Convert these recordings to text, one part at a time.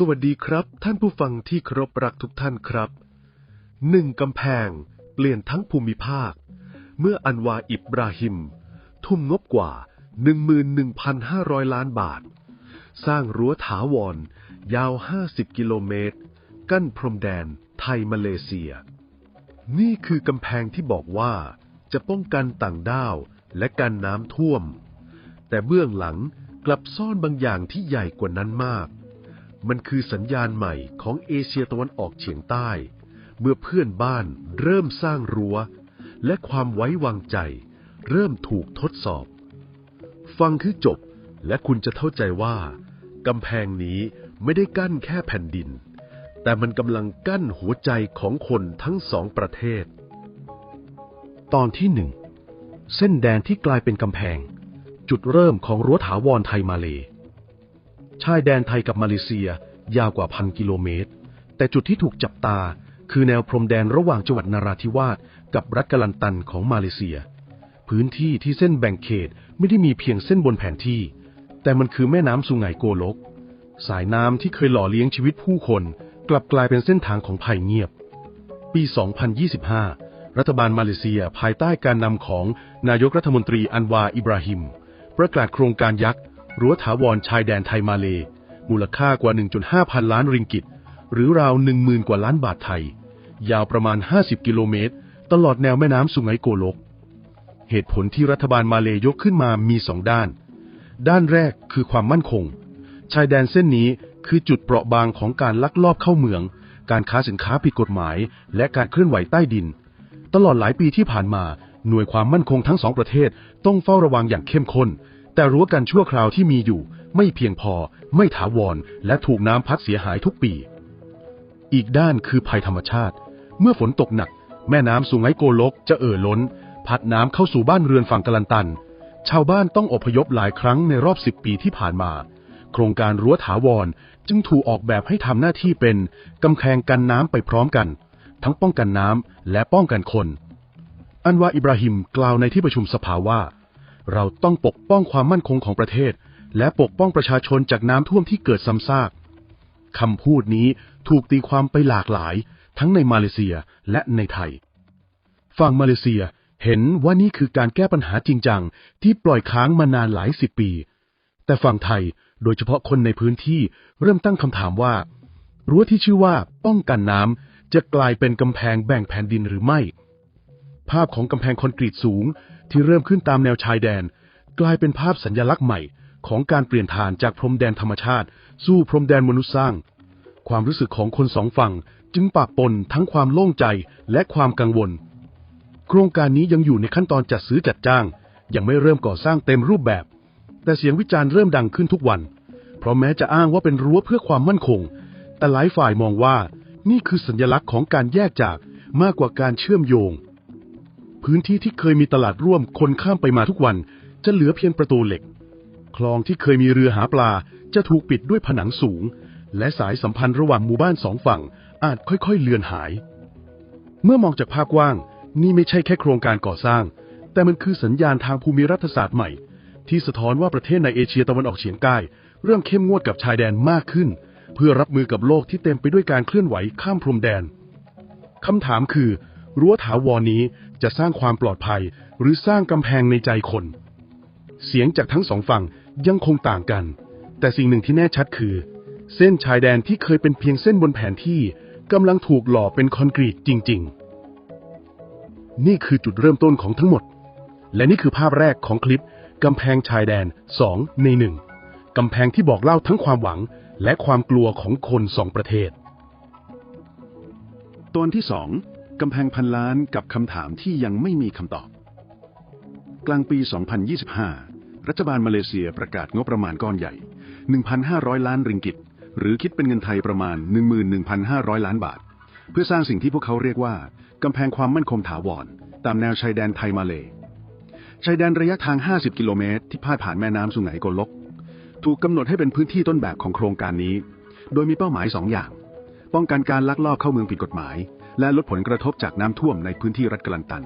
สวัสดีครับ ท่านผู้ฟังที่เคารพรักทุกท่านครับหนึ่งกำแพง เปลี่ยนทั้งภูมิภาค เมื่ออันวาอิบราฮิม ทุ่มงบกว่า 11,500 ล้านบาท สร้างรั้วถาวร ยาว 50 กิโลเมตร กั้นพรมแดนไทยมาเลเซีย นี่คือกำแพงที่บอกว่า จะป้องกันต่างด้าวและกันน้ำท่วม แต่เบื้องหลังกลับซ่อนบางอย่างที่ใหญ่กว่านั้นมาก มันคือสัญญาณใหม่ของเอเชียตะวันออกเฉียงใต้ เมื่อเพื่อนบ้านเริ่มสร้างรั้ว และความไว้วางใจ เริ่มถูกทดสอบ ฟังคือจบและคุณจะเข้าใจว่ากำแพงนี้ไม่ได้กั้นแค่แผ่นดิน แต่มันกำลังกั้นหัวใจของคนทั้งสองประเทศ ตอนที่หนึ่งเส้นแดนที่กลายเป็นกำแพง จุดเริ่มของรั้วถาวรไทยมาเล ชายแดนไทยกับมาเลเซียยาวกว่าพันกิโลเมตร แต่จุดที่ถูกจับตาคือแนวพรมแดนระหว่างจังหวัดนาราธิวาสกับรัฐกลันตันของมาเลเซีย พื้นที่ที่เส้นแบ่งเขตไม่ได้มีเพียงเส้นบนแผนที่ แต่มันคือแม่น้ำสุไหงโกลก สายน้ำที่เคยหล่อเลี้ยงชีวิตผู้คน กลับกลายเป็นเส้นทางของภัยเงียบ ปี 2025 รัฐบาลมาเลเซียภายใต้การนำของนายกรัฐมนตรีอันวาอิบราฮิม ประกาศโครงการยักษ์ รั้วถาวรชายแดนไทยมาเล มูลค่ากว่า 1.5 พันล้านริงกิต หรือราว 10,000 กว่าล้านบาทไทย ยาวประมาณ 50 กิโลเมตร ตลอดแนวแม่น้ำสุไหงโกลก เหตุผลที่รัฐบาลมาเลยกขึ้นมามีสองด้าน ด้านแรกคือความมั่นคง ชายแดนเส้นนี้คือจุดเปราะบางของการลักลอบเข้าเมือง การค้าสินค้าผิดกฎหมาย และการเคลื่อนไหวใต้ดิน ตลอดหลายปีที่ผ่านมาหน่วยความมั่นคงทั้งสองประเทศต้องเฝ้าระวังอย่างเข้มข้น แต่รั้วกันชั่วคราวที่มีอยู่ ไม่เพียงพอ ไม่ถาวร และถูกน้ำพัดเสียหายทุกปี อีกด้านคือภัยธรรมชาติ เมื่อฝนตกหนัก แม่น้ำสุไหงโกลกจะเอ่อล้น พัดน้ำเข้าสู่บ้านเรือนฝั่งกลันตัน ชาวบ้านต้องอพยพหลายครั้งในรอบสิบปีที่ผ่านมา โครงการรั้วถาวรจึงถูกออกแบบให้ทำหน้าที่เป็นกำแพงกันน้ำไปพร้อมกัน ทั้งป้องกันน้ำและป้องกันคน อันวาอิบราฮิมกล่าวในที่ประชุมสภาว่า เราต้องปกป้องความมั่นคงของประเทศ และปกป้องประชาชนจากน้ำท่วมที่เกิดซ้ำซากคำพูดนี้ถูกตีความไปหลากหลาย ทั้งในมาเลเซียและในไทย ฝั่งมาเลเซียเห็นว่านี่คือการแก้ปัญหาจริงจังที่ปล่อยค้างมานานหลายสิบปี แต่ฝั่งไทยโดยเฉพาะคนในพื้นที่เริ่มตั้งคำถามว่า รั้วที่ชื่อว่าป้องกันน้ำจะกลายเป็นกำแพงแบ่งแผ่นดินหรือไม่ ภาพของกำแพงคอนกรีตสูง ที่เริ่มขึ้นตามแนวชายแดน กลายเป็นภาพสัญญลักษณ์ใหม่ของการเปลี่ยนฐานจากพรมแดนธรรมชาติ สู่พรมแดนมนุษย์สร้าง ความรู้สึกของคนสองฝั่งจึงปะปนทั้งความโล่งใจและความกังวล โครงการนี้ยังอยู่ในขั้นตอนจัดซื้อจัดจ้าง ยังไม่เริ่มก่อสร้างเต็มรูปแบบ แต่เสียงวิจารณ์เริ่มดังขึ้นทุกวัน เพราะแม้จะอ้างว่าเป็นรั้วเพื่อความมั่นคง แต่หลายฝ่ายมองว่านี่คือสัญลักษณ์ของการแยกจากมากกว่าการเชื่อมโยง พื้นที่ที่เคยมีตลาดร่วมคนข้ามไปมาทุกวัน จะเหลือเพียงประตูเหล็ก คลองที่เคยมีเรือหาปลาจะถูกปิดด้วยผนังสูง และสายสัมพันธ์ระหว่างหมู่บ้านสองฝั่ง อาจค่อยๆเลือนหาย เมื่อมองจากภาพกว้าง นี่ไม่ใช่แค่โครงการก่อสร้าง แต่มันคือสัญญาณทางภูมิรัฐศาสตร์ใหม่ ที่สะท้อนว่าประเทศในเอเชียตะวันออกเฉียงใต้เริ่มเข้มงวดกับชายแดนมากขึ้น เพื่อรับมือกับโลกที่เต็มไปด้วยการเคลื่อนไหวข้ามพรมแดนคำถามคือ รั้วถาวรนี้ จะสร้างความปลอดภัย หรือสร้างกำแพงในใจคน เสียงจากทั้งสองฝั่งยังคงต่างกัน แต่สิ่งหนึ่งที่แน่ชัดคือ เส้นชายแดนที่เคยเป็นเพียงเส้นบนแผนที่กำลังถูกหล่อเป็นคอนกรีตจริง ๆ นี่คือจุดเริ่มต้นของทั้งหมด และนี่คือภาพแรกของคลิปกำแพงชายแดน 2 ใน1กำแพงที่บอกเล่าทั้งความหวังและความกลัวของคนสองประเทศ ตอนที่สอง กำแพงพันล้านกับคำถามที่ยังไม่มีคำตอบ กลางปี 2025 รัฐบาลมาเลเซียประกาศงบประมาณก้อนใหญ่ 1,500 ล้านริงกิต หรือคิดเป็นเงินไทยประมาณ 11,500 ล้านบาท เพื่อสร้างสิ่งที่พวกเขาเรียกว่ากำแพงความมั่นคงถาวร ตามแนวชายแดนไทยมาเล ชายแดนระยะทาง 50 กิโลเมตร ที่พาดผ่านแม่น้ำสุไหงโกลก ถูกกำหนดให้เป็นพื้นที่ต้นแบบของโครงการนี้ โดยมีเป้าหมายสองอย่าง ป้องกันการลักลอบเข้าเมืองผิดกฎหมาย และลดผลกระทบจากน้ำท่วมในพื้นที่รัฐกลันตัน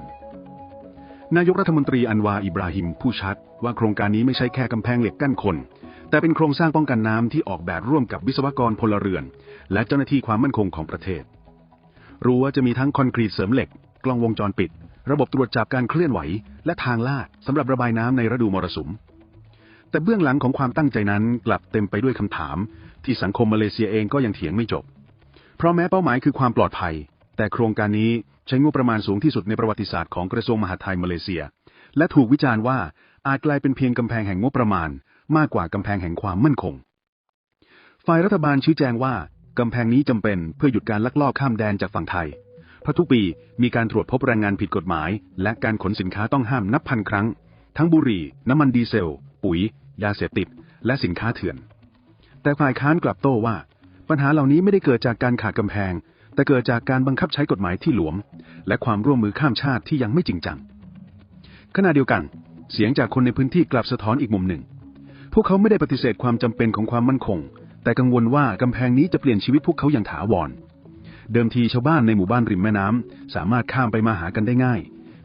นายกรัฐมนตรีอันวาอิบราฮิมผู้ชัด ว่าโครงการนี้ไม่ใช่แค่กำแพงเหล็กกั้นคน แต่เป็นโครงสร้างป้องกันน้ำที่ออกแบบร่วมกับวิศวกรพลเรือน และเจ้าหน้าที่ความมั่นคงของประเทศรั้วจะมีทั้งคอนกรีตเสริมเหล็ก กล้องวงจรปิด ระบบตรวจจับการเคลื่อนไหว และทางลาดสำหรับระบายน้ำในฤดูมรสุมแต่เบื้องหลังของความตั้งใจนั้นกลับเต็มไปด้วยคำถาม ที่สังคมมาเลเซียเองก็ยังเถียงไม่จบ เพราะแม้เป้าหมายคือความปลอดภัย แต่โครงการนี้ใช้งบประมาณสูงที่สุดในประวัติศาสตร์ของกระทรวงมหาดไทยมาเลเซีย และถูกวิจารณ์ว่าอาจกลายเป็นเพียงกำแพงแห่งงบประมาณ มากกว่ากำแพงแห่งความมั่นคง ฝ่ายรัฐบาลชี้แจงว่ากำแพงนี้จำเป็นเพื่อหยุดการลักลอบข้ามแดนจากฝั่งไทย เพราะทุกปีมีการตรวจพบแรงงานผิดกฎหมาย และการขนสินค้าต้องห้ามนับพันครั้ง ทั้งบุหรี่ น้ำมันดีเซล ปุ๋ย ยาเสพติด และสินค้าเถื่อน แต่ฝ่ายค้านกลับโต้ว่า ปัญหาเหล่านี้ไม่ได้เกิดจากการขาดกำแพง แต่เกิดจากการบังคับใช้กฎหมายที่หลวม และความร่วมมือข้ามชาติที่ยังไม่จริงจัง ขณะเดียวกัน เสียงจากคนในพื้นที่กลับสะท้อนอีกมุมหนึ่ง พวกเขาไม่ได้ปฏิเสธความจำเป็นของความมั่นคง แต่กังวลว่ากำแพงนี้จะเปลี่ยนชีวิตพวกเขาอย่างถาวร เดิมทีชาวบ้านในหมู่บ้านริมแม่น้ำสามารถข้ามไปมาหากันได้ง่าย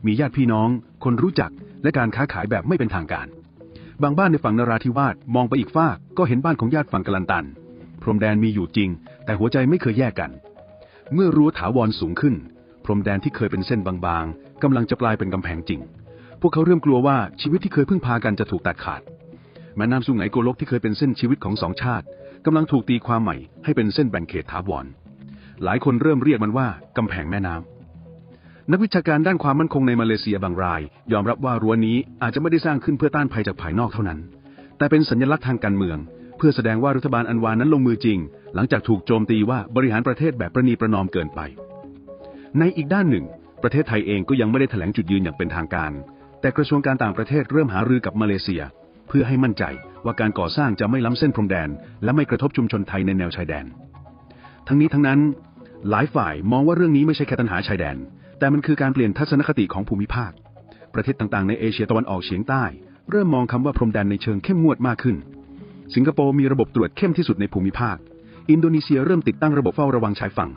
มีญาติพี่น้อง คนรู้จัก และการค้าขายแบบไม่เป็นทางการ บางบ้านในฝั่งนราธิวาสมองไปอีกฟากก็เห็นบ้านของญาติฝั่งกลันตัน พรมแดนมีอยู่จริง แต่หัวใจไม่เคยแยกกัน เมื่อรั้วถาวรสูงขึ้น พรมแดนที่เคยเป็นเส้นบางๆกำลังจะกลายเป็นกำแพงจริง พวกเขาเริ่มกลัวว่าชีวิตที่เคยพึ่งพากันจะถูกตัดขาด แม่น้ำสุงไหงโกลกที่เคยเป็นเส้นชีวิตของสองชาติกำลังถูกตีความใหม่ให้เป็นเส้นแบ่งเขตถาวร หลายคนเริ่มเรียกมันว่ากำแพงแม่น้ำนักวิชาการด้านความมั่นคงในมาเลเซียบางราย ยอมรับว่ารั้วนี้อาจจะไม่ได้สร้างขึ้นเพื่อต้านภัยจากภายนอกเท่านั้น แต่เป็นสัญลักษณ์ทางการเมือง เพื่อแสดงว่ารัฐบาลอันวานนั้นลงมือจริง หลังจากถูกโจมตีว่าบริหารประเทศแบบประนีประนอมเกินไป ในอีกด้านหนึ่ง ประเทศไทยเองก็ยังไม่ได้แถลงจุดยืนอย่างเป็นทางการ แต่กระทรวงการต่างประเทศเริ่มหารือกับมาเลเซีย เพื่อให้มั่นใจว่าการก่อสร้างจะไม่ล้ำเส้นพรมแดน และไม่กระทบชุมชนไทยในแนวชายแดน ทั้งนี้ทั้งนั้น หลายฝ่ายมองว่าเรื่องนี้ไม่ใช่แค่ปัญหาชายแดน แต่มันคือการเปลี่ยนทัศนคติของภูมิภาค ประเทศต่างๆ ในเอเชียตะวันออกเฉียงใต้ เริ่มมองคำว่าพรมแดนในเชิงเข้มงวดมากขึ้น สิงคโปร์มีระบบตรวจเข้มที่สุดในภูมิภาค อินโดนีเซียเริ่มติดตั้งระบบเฝ้าระวังชายฝั่ง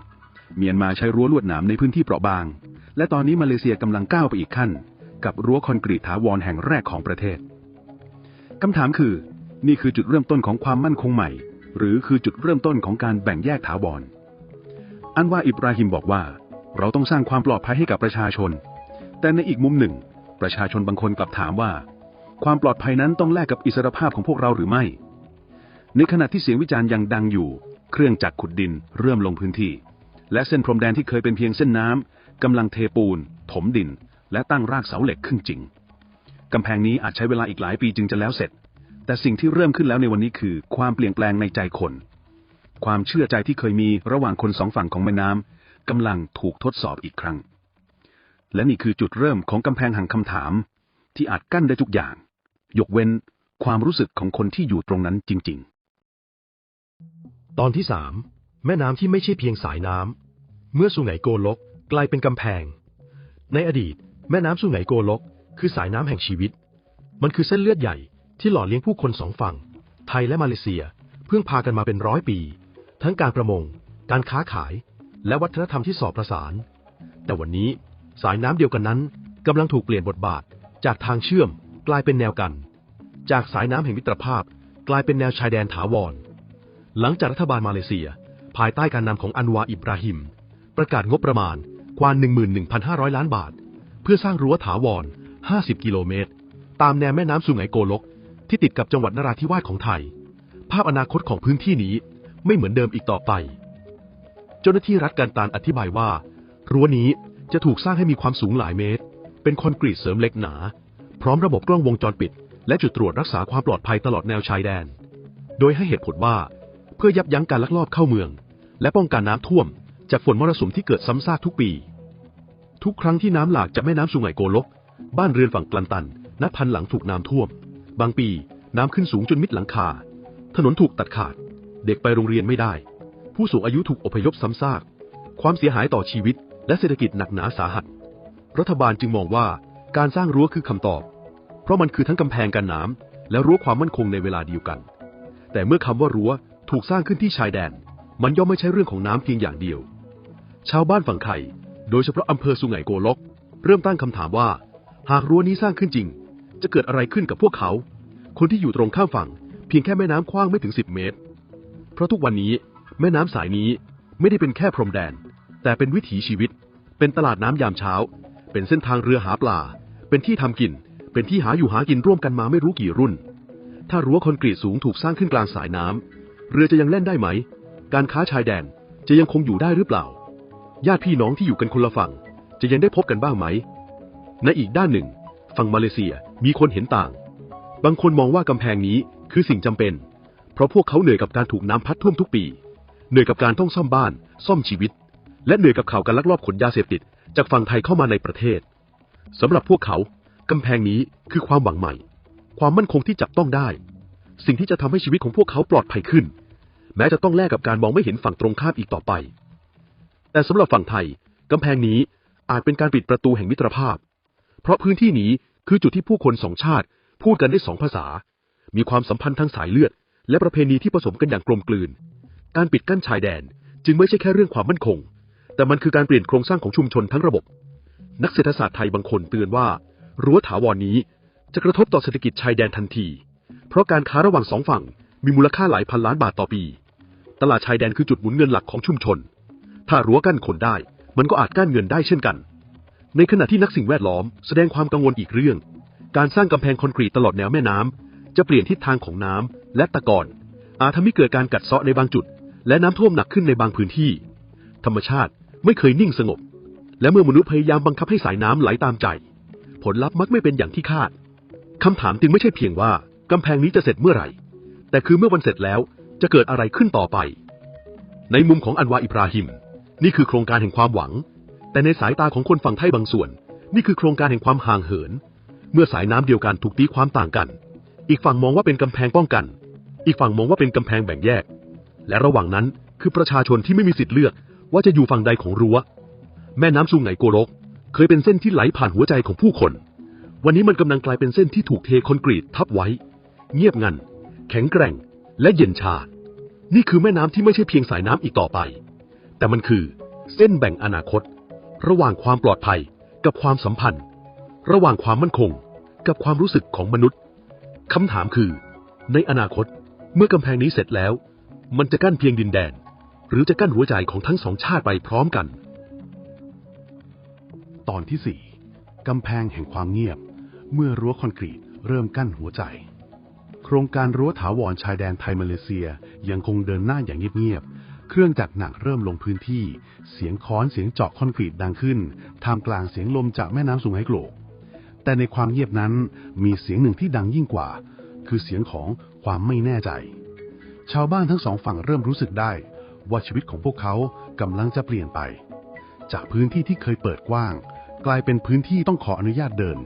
เมียนมาใช้รั้วลวดหนามในพื้นที่เปราะบาง และตอนนี้มาเลเซียกำลังก้าวไปอีกขั้น กับรั้วคอนกรีตถาวรแห่งแรกของประเทศคำถามคือ นี่คือจุดเริ่มต้นของความมั่นคงใหม่ หรือคือจุดเริ่มต้นของการแบ่งแยกถาวรอันว่าอิบราฮิมบอกว่า เราต้องสร้างความปลอดภัยให้กับประชาชน แต่ในอีกมุมหนึ่ง ประชาชนบางคนกลับถามว่า ความปลอดภัยนั้นต้องแลกกับอิสรภาพของพวกเราหรือไม่ ในขณะที่เสียงวิจารณ์ยังดังอยู่ เครื่องจักรขุดดินเริ่มลงพื้นที่ และเส้นพรมแดนที่เคยเป็นเพียงเส้นน้ำกำลังเทปูน ถมดิน และตั้งรากเสาเหล็กขึ้นจริงกำแพงนี้อาจใช้เวลาอีกหลายปีจึงจะแล้วเสร็จ แต่สิ่งที่เริ่มขึ้นแล้วในวันนี้คือ ความเปลี่ยนแปลงในใจคน ความเชื่อใจที่เคยมีระหว่างคนสองฝั่งของแม่น้ำกำลังถูกทดสอบอีกครั้ง และนี่คือจุดเริ่มของกำแพงห่งคำถาม ที่อาจกั้นได้ทุกอย่าง ยกเว้นความรู้สึกของคนที่อยู่ตรงนั้นจริง ๆ ตอนที่สามแม่น้ำที่ไม่ใช่เพียงสายน้ำ เมื่อสุไหงโกลกกลายเป็นกำแพง ในอดีต แม่น้ำสุไหงโกลก คือสายน้ำแห่งชีวิต มันคือเส้นเลือดใหญ่ที่หล่อเลี้ยงผู้คนสองฝั่ง ไทยและมาเลเซีย เพิ่งพากันมาเป็นร้อยปี ทั้งการประมง การค้าขาย และวัฒนธรรมที่สอบประสาน แต่วันนี้สายน้ำเดียวกันนั้นกำลังถูกเปลี่ยนบทบาท จากทางเชื่อมกลายเป็นแนวกัน จากสายน้ำแห่งมิตรภาพ กลายเป็นแนวชายแดนถาวร หลังจากรัฐบาลมาเลเซีย ภายใต้การนำของอันวาอิบราฮิม ประกาศงบประมาณกว่า 11,500 ล้านบาท เพื่อสร้างรั้วถาวร 50 กิโลเมตร ตามแนวแม่น้ำสุไหงโกลก ที่ติดกับจังหวัดนราธิวาสของไทย ภาพอนาคตของพื้นที่นี้ไม่เหมือนเดิมอีกต่อไป เจ้าหน้าที่รัฐการตานอธิบายว่า รั้วนี้จะถูกสร้างให้มีความสูงหลายเมตร เป็นคอนกรีตเสริมเหล็กหนา พร้อมระบบกล้องวงจรปิด และจุดตรวจรักษาความปลอดภัยตลอดแนวชายแดน โดยให้เหตุผลว่า เพื่อยับยั้งการลักลอบเข้าเมือง และป้องกันน้ำท่วม จากฝนมรสุมที่เกิดซ้ำซากทุกปี ทุกครั้งที่น้ำหลากจากแม่น้ำสุไหงโกลก บ้านเรือนฝั่งกลันตัน นับพันหลังถูกน้ำท่วม บางปีน้ำขึ้นสูงจนมิดหลังคา ถนนถูกตัดขาด เด็กไปโรงเรียนไม่ได้ ผู้สูงอายุถูกอพยพซ้ำซาก ความเสียหายต่อชีวิต และเศรษฐกิจหนักหนาสาหัส รัฐบาลจึงมองว่าการสร้างรั้วคือคำตอบ เพราะมันคือทั้งกำแพงกันน้ำและรั้วความมั่นคงในเวลาเดียวกัน แต่เมื่อคำว่ารั้ว ถูกสร้างขึ้นที่ชายแดน มันย่อมไม่ใช่เรื่องของน้ำเพียงอย่างเดียว ชาวบ้านฝั่งไทย โดยเฉพาะอำเภอสุไหงโกลก เริ่มตั้งคำถามว่า หากรั้วนี้สร้างขึ้นจริง จะเกิดอะไรขึ้นกับพวกเขา คนที่อยู่ตรงข้ามฝั่ง เพียงแค่แม่น้ำกว้างไม่ถึง 10 เมตร เพราะทุกวันนี้แม่น้ำสายนี้ไม่ได้เป็นแค่พรมแดน แต่เป็นวิถีชีวิต เป็นตลาดน้ำยามเช้า เป็นเส้นทางเรือหาปลา เป็นที่ทำกิน เป็นที่หาอยู่หากินร่วมกันมาไม่รู้กี่รุ่น ถ้ารั้วคอนกรีตสูงถูกสร้างขึ้นกลางสายน้ำ เรือจะยังเล่นได้ไหม การค้าชายแดนจะยังคงอยู่ได้หรือเปล่า ญาติพี่น้องที่อยู่กันคนละฝั่ง จะยังได้พบกันบ้างไหม ในอีกด้านหนึ่ง ฝั่งมาเลเซียมีคนเห็นต่าง บางคนมองว่ากำแพงนี้คือสิ่งจำเป็น เพราะพวกเขาเหนื่อยกับการถูกน้ำพัดท่วมทุกปี เหนื่อยกับการต้องซ่อมบ้าน ซ่อมชีวิต และเหนื่อยกับข่าวการลักลอบขนยาเสพติด จากฝั่งไทยเข้ามาในประเทศสำหรับพวกเขากำแพงนี้คือความหวังใหม่ ความมั่นคงที่จับต้องได้ สิ่งที่จะทำให้ชีวิตของพวกเขาปลอดภัยขึ้น แม้จะต้องแลกกับการมองไม่เห็นฝั่งตรงข้ามอีกต่อไป แต่สำหรับฝั่งไทยกำแพงนี้อาจเป็นการปิดประตูแห่งมิตรภาพ เพราะพื้นที่นี้คือจุดที่ผู้คนสองชาติ พูดกันได้สองภาษา มีความสัมพันธ์ทางสายเลือด และประเพณีที่ผสมกันอย่างกลมกลืน การปิดกั้นชายแดนจึงไม่ใช่แค่เรื่องความมั่นคง แต่มันคือการเปลี่ยนโครงสร้างของชุมชนทั้งระบบ นักเศรษฐศาสตร์ไทยบางคนเตือนว่า รั้วถาวรนี้จะกระทบต่อเศรษฐกิจชายแดนทันที เพราะการค้าระหว่างสองฝั่งมีมูลค่าหลายพันล้านบาทต่อปี ตลาดชายแดนคือจุดหมุนเงินหลักของชุมชน ถ้ารั้วกั้นคนได้ มันก็อาจกั้นเงินได้เช่นกัน ในขณะที่นักสิ่งแวดล้อมแสดงความกังวลอีกเรื่อง การสร้างกำแพงคอนกรีตตลอดแนวแม่น้ำจะเปลี่ยนทิศทางของน้ำและตะกอนอาจทำให้เกิดการกัดเซาะในบางจุด และน้ำท่วมหนักขึ้นในบางพื้นที่ ธรรมชาติไม่เคยนิ่งสงบ และเมื่อมนุษย์พยายามบังคับให้สายน้ำไหลตามใจ ผลลัพธ์มักไม่เป็นอย่างที่คาดคำถามจึงไม่ใช่เพียงว่า กำแพงนี้จะเสร็จเมื่อไหร่ แต่คือเมื่อวันเสร็จแล้วจะเกิดอะไรขึ้นต่อไป ในมุมของอันวาอิบราฮิม นี่คือโครงการแห่งความหวัง แต่ในสายตาของคนฝั่งไทยบางส่วน นี่คือโครงการแห่งความห่างเหิน เมื่อสายน้ำเดียวกันถูกตีความต่างกัน อีกฝั่งมองว่าเป็นกำแพงป้องกัน อีกฝั่งมองว่าเป็นกำแพงแบ่งแยก และระหว่างนั้นคือประชาชนที่ไม่มีสิทธิ์เลือก ว่าจะอยู่ฝั่งใดของรั้ว แม่น้ำซุงไหนโกรก เคยเป็นเส้นที่ไหลผ่านหัวใจของผู้คน วันนี้มันกำลังกลายเป็นเส้นที่ถูกเทคอนกรีตทับไว้ เงียบงัน แข็งแกร่ง และเย็นชา นี่คือแม่น้ำที่ไม่ใช่เพียงสายน้ำอีกต่อไป แต่มันคือเส้นแบ่งอนาคต ระหว่างความปลอดภัยกับความสัมพันธ์ ระหว่างความมั่นคง กับความรู้สึกของมนุษย์คำถามคือ ในอนาคตเมื่อกำแพงนี้เสร็จแล้ว มันจะกั้นเพียงดินแดน หรือจะกั้นหัวใจของทั้งสองชาติไปพร้อมกัน ตอนที่สี่กำแพงแห่งความเงียบ เมื่อรั้วคอนกรีตเริ่มกั้นหัวใจ ครงการรั้วถาวรชายแดนไทยมาเลเซียยังคงเดินหน้าอย่างเงียบๆ เครื่องจักรหนักเริ่มลงพื้นที่ เสียงค้อนเสียงเจาะคอนกรีตดังขึ้น ท่ามกลางเสียงลมจากแม่น้ำสุงไหโกลก แต่ในความเงียบนั้นมีเสียงหนึ่งที่ดังยิ่งกว่า คือเสียงของความไม่แน่ใจ ชาวบ้านทั้งสองฝั่งเริ่มรู้สึกได้ ว่าชีวิตของพวกเขากำลังจะเปลี่ยนไป จากพื้นที่ที่เคยเปิดกว้าง กลายเป็นพื้นที่ต้องขออนุญาตเดิน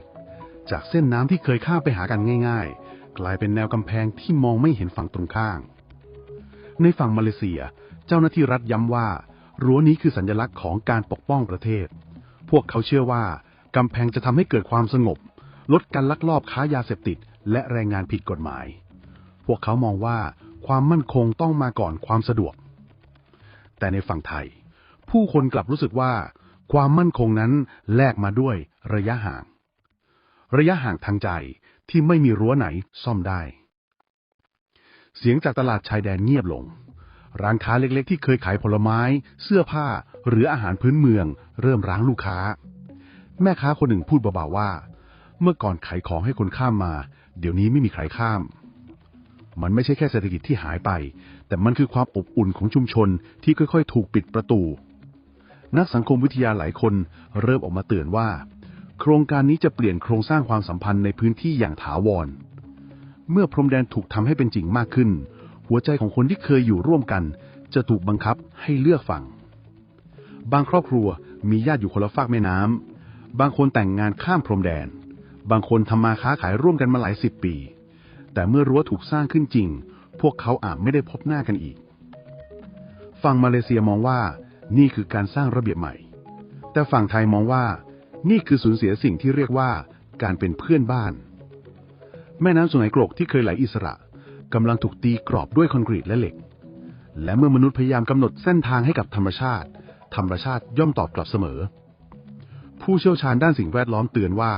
จากเส้นน้ำที่เคยข้ามไปหากันง่าย ๆ กลายเป็นแนวกำแพงที่มองไม่เห็นฝั่งตรงข้าง ในฝั่งมาเลเซีย เจ้าหน้าที่รัฐย้ำว่า รั้วนี้คือสัญลักษณ์ของการปกป้องประเทศ พวกเขาเชื่อว่ากำแพงจะทำให้เกิดความสงบ ลดการลักลอบค้ายาเสพติด และแรงงานผิดกฎหมาย พวกเขามองว่าความมั่นคงต้องมาก่อนความสะดวก แต่ในฝั่งไทย ผู้คนกลับรู้สึกว่า ความมั่นคงนั้นแลกมาด้วยระยะห่าง ระยะห่างทางใจ ที่ไม่มีรั้วไหนซ่อมได้ เสียงจากตลาดชายแดนเงียบลง ร้านค้าเล็กๆ ที่เคยขายผลไม้ เสื้อผ้าหรืออาหารพื้นเมือง เริ่มร้างลูกค้า แม่ค้าคนหนึ่งพูดเบาๆว่า เมื่อก่อนขายของให้คนข้ามมา เดี๋ยวนี้ไม่มีใครข้าม มันไม่ใช่แค่เศรษฐกิจที่หายไป แต่มันคือความอบอุ่นของชุมชนที่ค่อยๆ ถูกปิดประตู นักสังคมวิทยาหลายคนเริ่มออกมาเตือนว่า โครงการนี้จะเปลี่ยนโครงสร้างความสัมพันธ์ในพื้นที่อย่างถาวร เมื่อพรมแดนถูกทำให้เป็นจริงมากขึ้น หัวใจของคนที่เคยอยู่ร่วมกัน จะถูกบังคับให้เลือกฝั่ง บางครอบครัวมีญาติอยู่คนละฝากแม่น้ำ บางคนแต่งงานข้ามพรมแดน บางคนทำมาค้าขายร่วมกันมาหลายสิบปี แต่เมื่อรั้วถูกสร้างขึ้นจริง พวกเขาอาจไม่ได้พบหน้ากันอีก ฝั่งมาเลเซียมองว่านี่คือการสร้างระเบียบใหม่ แต่ฝั่งไทยมองว่า นี่คือสูญเสียสิ่งที่เรียกว่าการเป็นเพื่อนบ้าน แม่น้ำสุไหงโกรกที่เคยไหลอิสระกำลังถูกตีกรอบด้วยคอนกรีตและเหล็ก และเมื่อมนุษย์พยายามกำหนดเส้นทางให้กับธรรมชาติ ธรรมชาติย่อมตอบกลับเสมอ ผู้เชี่ยวชาญด้านสิ่งแวดล้อมเตือนว่า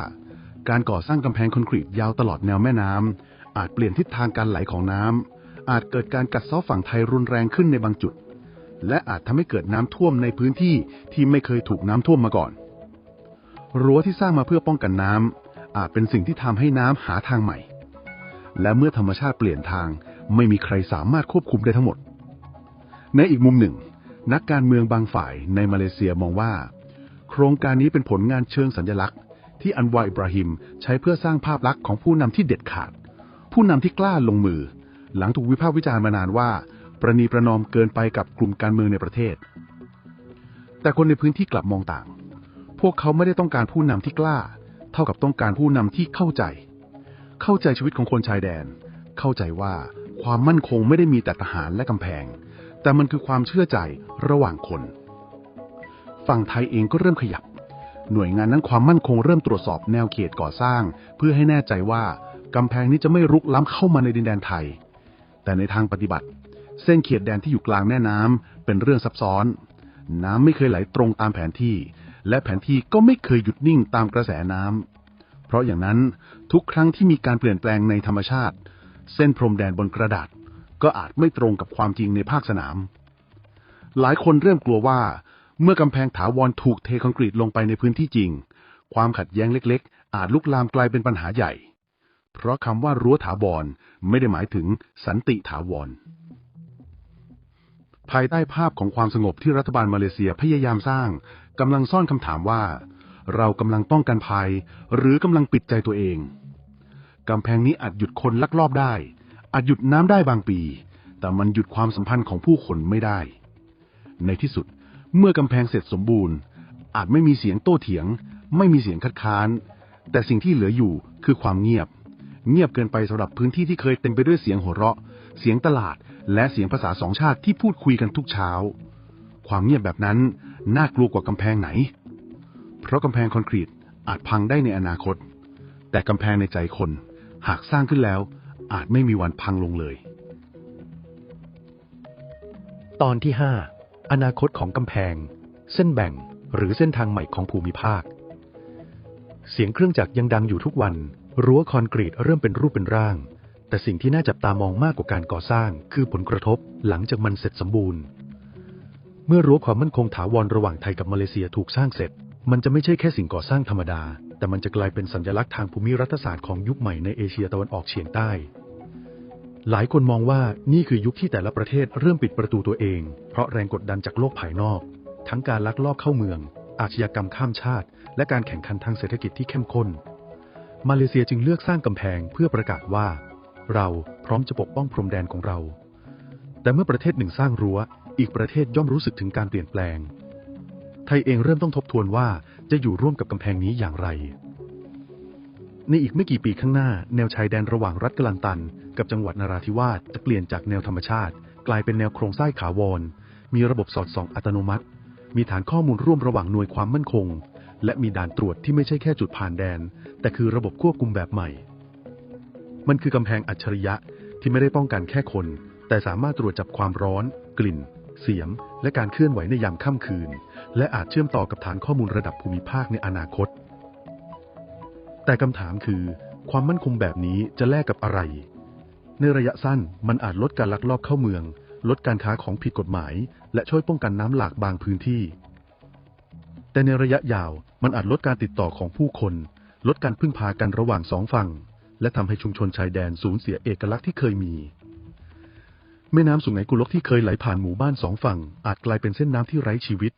การก่อสร้างกำแพงคอนกรีตยาวตลอดแนวแม่น้ำอาจเปลี่ยนทิศทางการไหลของน้ำอาจเกิดการกัดเซาะฝั่งไทยรุนแรงขึ้นในบางจุด และอาจทำให้เกิดน้ำท่วมในพื้นที่ที่ไม่เคยถูกน้ำท่วมมาก่อน รั้วที่สร้างมาเพื่อป้องกันน้ำอาจเป็นสิ่งที่ทำให้น้ำหาทางใหม่ และเมื่อธรรมชาติเปลี่ยนทางไม่มีใครสามารถควบคุมได้ทั้งหมด ในอีกมุมหนึ่ง นักการเมืองบางฝ่ายในมาเลเซียมองว่า โครงการนี้เป็นผลงานเชิงสัญลักษณ์ ที่อันวาอิบราฮิมใช้เพื่อสร้างภาพลักษณ์ของผู้นำที่เด็ดขาด ผู้นำที่กล้าลงมือ หลังถูกวิพากษ์วิจารณ์มานานว่า ประนีประนอมเกินไปกับกลุ่มการเมืองในประเทศ แต่คนในพื้นที่กลับมองต่าง วกเขาไม่ได้ต้องการผู้นำที่กล้า เท่ากับต้องการผู้นำที่เข้าใจ เข้าใจชีวิตของคนชายแดน เข้าใจว่าความมั่นคงไม่ได้มีแต่ทหารและกำแพง แต่มันคือความเชื่อใจระหว่างคน ฝั่งไทยเองก็เริ่มขยับ หน่วยงานนั้นความมั่นคงเริ่มตรวจสอบแนวเขตก่อสร้าง เพื่อให้แน่ใจว่ากำแพงนี้จะไม่รุกล้ำเข้ามาในดินแดนไทย แต่ในทางปฏิบัติ เส้นเขตแดนที่อยู่กลางแม่น้ำเป็นเรื่องซับซ้อน น้ำไม่เคยไหลตรงตามแผนที่ และแผนที่ก็ไม่เคยหยุดนิ่งตามกระแสน้ำ เพราะอย่างนั้นทุกครั้งที่มีการเปลี่ยนแปลงในธรรมชาติ เส้นพรมแดนบนกระดาษ ก็อาจไม่ตรงกับความจริงในภาคสนาม หลายคนเริ่มกลัวว่า เมื่อกำแพงถาวรถูกเทคอนกรีตลงไปในพื้นที่จริง ความขัดแย้งเล็ก ๆ อาจลุกลามกลายเป็นปัญหาใหญ่ เพราะคำว่ารั้วถาวรไม่ได้หมายถึงสันติถาวร ภายใต้ภาพของความสงบที่รัฐบาลมาเลเซียพยายามสร้างกำลังซ่อนคำถามว่า เรากำลังป้องกันภัย หรือกำลังปิดใจตัวเองกำแพงนี้อาจหยุดคนลักลอบได้ อาจหยุดน้ำได้บางปี แต่มันหยุดความสัมพันธ์ของผู้คนไม่ได้ ในที่สุดเมื่อกำแพงเสร็จสมบูรณ์ อาจไม่มีเสียงโต้เถียง ไม่มีเสียงคัดค้าน แต่สิ่งที่เหลืออยู่คือความเงียบ เงียบเกินไปสำหรับพื้นที่ที่เคยเต็มไปด้วยเสียงหัวเราะ เสียงตลาด และเสียงภาษาสองชาติที่พูดคุยกันทุกเช้า ความเงียบแบบนั้นน่ากลัวกว่ากำแพงไหน เพราะกำแพงคอนกรีตอาจพังได้ในอนาคต แต่กำแพงในใจคน หากสร้างขึ้นแล้ว อาจไม่มีวันพังลงเลย ตอนที่ 5 อนาคตของกำแพง เส้นแบ่งหรือเส้นทางใหม่ของภูมิภาค เสียงเครื่องจักรยังดังอยู่ทุกวัน รั้วคอนกรีตเริ่มเป็นรูปเป็นร่าง แต่สิ่งที่น่าจับตามองมากกว่าการก่อสร้าง คือผลกระทบหลังจากมันเสร็จสมบูรณ์ เมื่อรั้วความมั่นคงถาวรระหว่างไทยกับมาเลเซียถูกสร้างเสร็จ มันจะไม่ใช่แค่สิ่งก่อสร้างธรรมดา แต่มันจะกลายเป็นสัญลักษณ์ทางภูมิรัฐศาสตร์ของยุคใหม่ในเอเชียตะวันออกเฉียงใต้ หลายคนมองว่านี่คือยุคที่แต่ละประเทศเริ่มปิดประตูตัวเอง เพราะแรงกดดันจากโลกภายนอก ทั้งการลักลอบเข้าเมือง อาชญากรรมข้ามชาติ และการแข่งขันทางเศรษฐกิจที่เข้มข้น มาเลเซียจึงเลือกสร้างกำแพงเพื่อประกาศว่า เราพร้อมจะปกป้องพรมแดนของเรา แต่เมื่อประเทศหนึ่งสร้างรั้ว อีกประเทศย่อมรู้สึกถึงการเปลี่ยนแปลง ไทยเองเริ่มต้องทบทวนว่าจะอยู่ร่วมกับกำแพงนี้อย่างไร ในอีกไม่กี่ปีข้างหน้า แนวชายแดนระหว่างรัฐกลันตัน กับจังหวัดนราธิวาสจะเปลี่ยนจากแนวธรรมชาติ กลายเป็นแนวโครงสร้างถาวร มีระบบสอดส่องอัตโนมัติ มีฐานข้อมูลร่วมระหว่างหน่วยความมั่นคง และมีด่านตรวจที่ไม่ใช่แค่จุดผ่านแดน แต่คือระบบควบคุมแบบใหม่ มันคือกำแพงอัจฉริยะที่ไม่ได้ป้องกันแค่คน แต่สามารถตรวจจับความร้อน กลิ่น เสียง และการเคลื่อนไหวในยามค่ำคืน และอาจเชื่อมต่อกับฐานข้อมูลระดับภูมิภาคในอนาคต แต่คำถามคือ ความมั่นคงแบบนี้จะแลกกับอะไร ในระยะสั้นมันอาจลดการลักลอบเข้าเมือง ลดการค้าของผิดกฎหมาย และช่วยป้องกันน้ำหลากบางพื้นที่ แต่ในระยะยาวมันอาจลดการติดต่อของผู้คน ลดการพึ่งพากันระหว่างสองฝั่ง และทำให้ชุมชนชายแดนสูญเสียเอกลักษณ์ที่เคยมี แม่น้ำสุไหงกุลกที่เคยไหลผ่านหมู่บ้านสองฝั่ง อาจกลายเป็นเส้นน้ำที่ไร้ชีวิต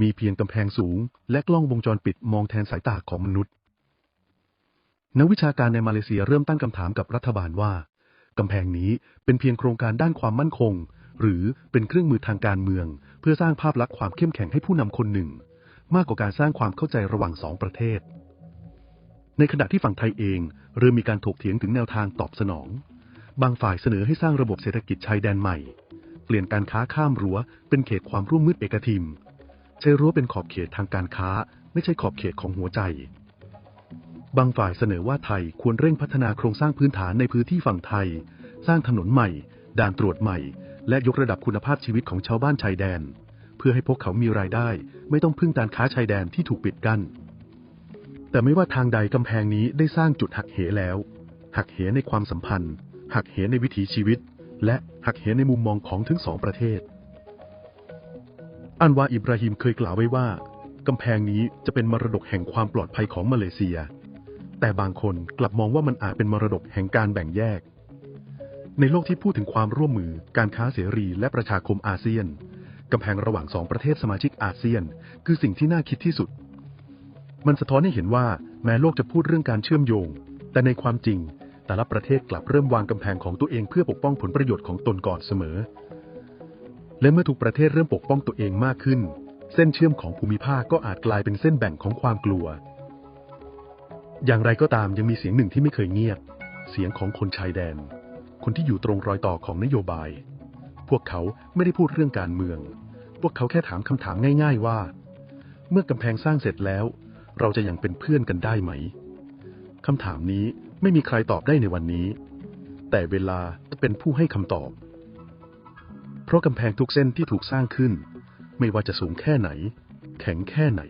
มีเพียงกำแพงสูง และกล้องวงจรปิดมองแทนสายตาของมนุษย์นักวิชาการในมาเลเซียเริ่มตั้งคำถามกับรัฐบาลว่ากำแพงนี้เป็นเพียงโครงการด้านความมั่นคง หรือเป็นเครื่องมือทางการเมือง เพื่อสร้างภาพลักษณ์ความเข้มแข็งให้ผู้นำคนหนึ่ง มากกว่าการสร้างความเข้าใจระหว่างสองประเทศ ในขณะที่ฝั่งไทยเองเริ่มมีการถกเถียงถึงแนวทางตอบสนอง บางฝ่ายเสนอให้สร้างระบบเศรษฐกิจชายแดนใหม่ เปลี่ยนการค้าข้ามรั้ว เป็นเขตความร่วมมืดเอกทิมใช้รั้วเป็นขอบเขตทางการค้า ไม่ใช่ขอบเขตของหัวใจ บางฝ่ายเสนอว่าไทยควรเร่งพัฒนาโครงสร้างพื้นฐานในพื้นที่ฝั่งไทย สร้างถนนใหม่ ด่านตรวจใหม่ และยกระดับคุณภาพชีวิตของชาวบ้านชายแดน เพื่อให้พวกเขามีรายได้ ไม่ต้องพึ่งการค้าชายแดนที่ถูกปิดกั้น แต่ไม่ว่าทางใดกำแพงนี้ได้สร้างจุดหักเหแล้ว หักเหในความสัมพันธ์ หักเหในวิถีชีวิต และหักเหในมุมมองของทั้งสองประเทศ อันวาอิบราฮิมเคยกล่าวไว้ว่ากำแพงนี้จะเป็นมรดกแห่งความปลอดภัยของมาเลเซีย แต่บางคนกลับมองว่ามันอาจเป็นมรดกแห่งการแบ่งแยก ในโลกที่พูดถึงความร่วมมือ การค้าเสรี และประชาคมอาเซียนกำแพงระหว่างสองประเทศสมาชิกอาเซียน คือสิ่งที่น่าคิดที่สุด มันสะท้อนให้เห็นว่าแม้โลกจะพูดเรื่องการเชื่อมโยง แต่ในความจริง แต่ละประเทศกลับเริ่มวางกำแพงของตัวเองเพื่อปกป้องผลประโยชน์ของตนก่อนเสมอ และเมื่อทุกประเทศเริ่มปกป้องตัวเองมากขึ้น เส้นเชื่อมของภูมิภาคก็อาจกลายเป็นเส้นแบ่งของความกลัว อย่างไรก็ตามยังมีเสียงหนึ่งที่ไม่เคยเงียบ เสียงของคนชายแดน คนที่อยู่ตรงรอยต่อของนโยบาย พวกเขาไม่ได้พูดเรื่องการเมือง พวกเขาแค่ถามคำถามง่าย ๆว่า เมื่อกำแพงสร้างเสร็จแล้ว เราจะยังเป็นเพื่อนกันได้ไหมคำถามนี้ไม่มีใครตอบได้ในวันนี้ แต่เวลาจะเป็นผู้ให้คำตอบ เพราะกำแพงทุกเส้นที่ถูกสร้างขึ้น ไม่ว่าจะสูงแค่ไหน แข็งแค่ไหน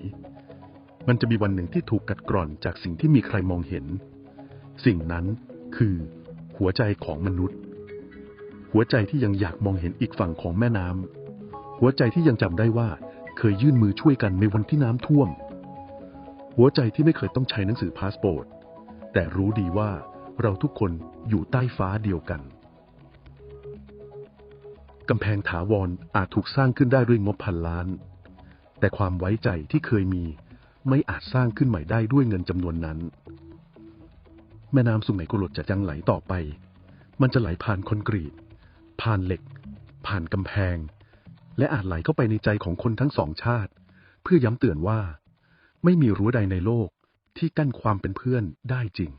มันจะมีวันหนึ่งที่ถูกกัดกร่อนจากสิ่งที่มีใครมองเห็น สิ่งนั้นคือ หัวใจของมนุษย์ หัวใจที่ยังอยากมองเห็นอีกฝั่งของแม่น้ำหัวใจที่ยังจำได้ว่าเคยยื่นมือช่วยกันในวันที่น้ำท่วม หัวใจที่ไม่เคยต้องใช้หนังสือพาสปอร์ตแต่รู้ดีว่าเราทุกคนอยู่ใต้ฟ้าเดียวกัน กำแพงถาวรอาจถูกสร้างขึ้นได้ด้วยงบพันล้าน แต่ความไว้ใจที่เคยมีไม่อาจสร้างขึ้นใหม่ได้ด้วยเงินจำนวนนั้น แม่น้ำสุไหงโกลดจะยังไหลต่อไป มันจะไหลผ่านคอนกรีต ผ่านเหล็ก ผ่านกำแพง และอาจไหลเข้าไปในใจของคนทั้งสองชาติ เพื่อย้ำเตือนว่า ไม่มีรั้วใดในโลกที่กั้นความเป็นเพื่อนได้จริง